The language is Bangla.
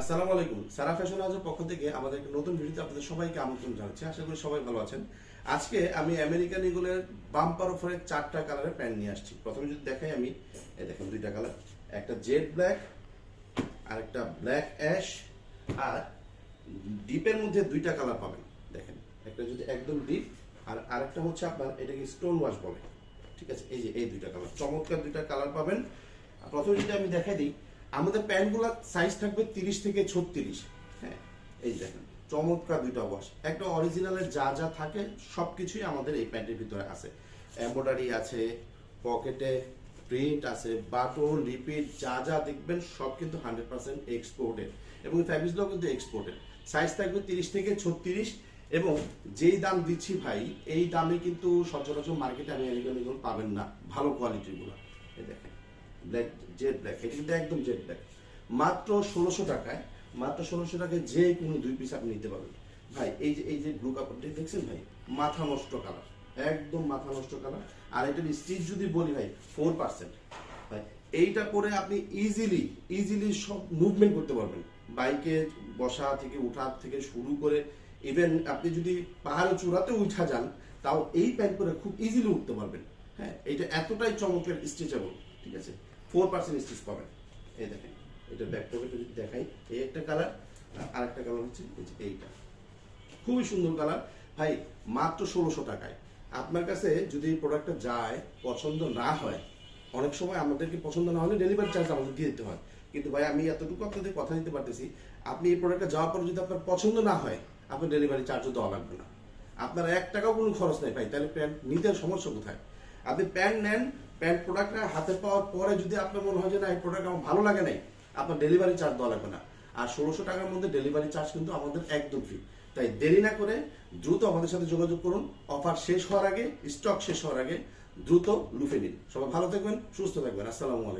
আসসালামু আলাইকুম। সারা ফ্যাশন হাউসের পক্ষ থেকে আমাদের একটা নতুন ভিডিওতে আপনাদের সবাইকে আমন্ত্রণ জানাচ্ছি। আশা করি সবাই ভালো আছেন। আজকে আমি আমেরিকান ইগলের বাম্পার অফারে চারটা কালারের প্যান্ট নিয়ে আসছি। প্রথমে যদি দেখাই আমি, এই দেখেন দুইটা কালার। একটা জেড ব্ল্যাক আর একটা ব্ল্যাক অ্যাশ, আর ডিপের মধ্যে দুইটা কালার পাবেন। দেখেন, একটা যদি একদম ডিপ, আর আরেকটা হচ্ছে আপনার এটাকে স্টোন ওয়াশ বলে। ঠিক আছে? এই যে এই দুইটা কালার। চমৎকার দুইটা কালার পাবেন। প্রথমে যদি আমি দেখাই দিই আমাদের প্যান্টগুলোর সাইজ থাকবে তিরিশ থেকে ছত্রিশ। হ্যাঁ এই দেখেন, চমৎকার দুইটা ওয়াশ একটা অরিজিনালের যা যা থাকে সব কিছুই আমাদের এই প্যান্টের ভিতরে আছে। এম্ব্রয়ডারি আছে পকেটে প্রিন্ট আছে, বাটন রিপিট যা যা দেখবেন, সব কিন্তু হান্ড্রেড পার্সেন্ট এক্সপোর্টেড এবং ফ্যাব্রিক্সগুলো কিন্তু এক্সপোর্টেড সাইজ থাকবে তিরিশ থেকে ছত্রিশ, এবং যেই দাম দিচ্ছি ভাই, এই দামে কিন্তু সচরাচর মার্কেটে আমি এগুলো পাবেন না, ভালো কোয়ালিটিগুলো দেখেন। ব্ল্যাক জেড ব্ল্যাক এটা কিন্তু একদম জেড ব্ল্যাক মাত্র ষোলোশো টাকায়, মাত্র ষোলোশো টাকায় যে কোনো দুই পিস আপনি নিতে পারবেন। ভাই, এই যে এই যে ব্লু কাপড়টি দেখছেন ভাই? মাথা নষ্ট কালার একদম মাথা নষ্ট কালার আর এটার স্টিচ যদি বলি ভাই ফোর পার্সেন্ট ভাই, এইটা পরে আপনি ইজিলি ইজিলি সব মুভমেন্ট করতে পারবেন। বাইকে বসা থেকে ওঠা থেকে শুরু করে ইভেন আপনি যদি পাহাড়ে চূড়াতে উঠা যান, তাও এই প্যান্ট করে খুব ইজিলি উঠতে পারবেন। হ্যাঁ এটা এতটাই চমকের স্ট্রেচেবল ঠিক আছে? ফোর পার্সেন্ট স্টিচ পাবেন এই দেখেন, এটা ব্যাক পকেটে যদি দেখাই। এই একটা কালার আর একটা কালার হচ্ছে এইটা। খুবই সুন্দর কালার ভাই, মাত্র ষোলোশো টাকায়। আপনার কাছে যদি প্রোডাক্টটা যায়, পছন্দ না হয়, অনেক সময় আমাদেরকে পছন্দ না হলে ডেলিভারি চার্জ আমাদের দিয়ে দিতে হয়। কিন্তু ভাই, আমি এতটুকু আপনাদের কথা দিতে পারতেছি, আপনি এই প্রোডাক্টটা যাওয়ার পর যদি আপনার পছন্দ না হয়, আপনার ডেলিভারি চার্জও দেওয়া লাগবে না। আপনার এক টাকাও কোনো খরচ নেই ভাই, তাহলে প্যান্ট নিতে সমস্যা কোথায়? আপনি প্যান্ট নেন প্যান্ট প্রোডাক্টটা হাতে পাওয়ার পরে যদি আপনার মনে হয় যে না, এই প্রোডাক্ট আমার ভালো লাগে নাই, আপনার ডেলিভারি চার্জ দেওয়া লাগবে না। আর ষোলোশো টাকার মধ্যে ডেলিভারি চার্জ কিন্তু আমাদের একদম ফ্রি তাই দেরি না করে দ্রুত আমাদের সাথে যোগাযোগ করুন। অফার শেষ হওয়ার আগে স্টক শেষ হওয়ার আগে দ্রুত লুফে নিন। সবাই ভালো থাকবেন, সুস্থ থাকবেন। আসসালামু আলাইকুম।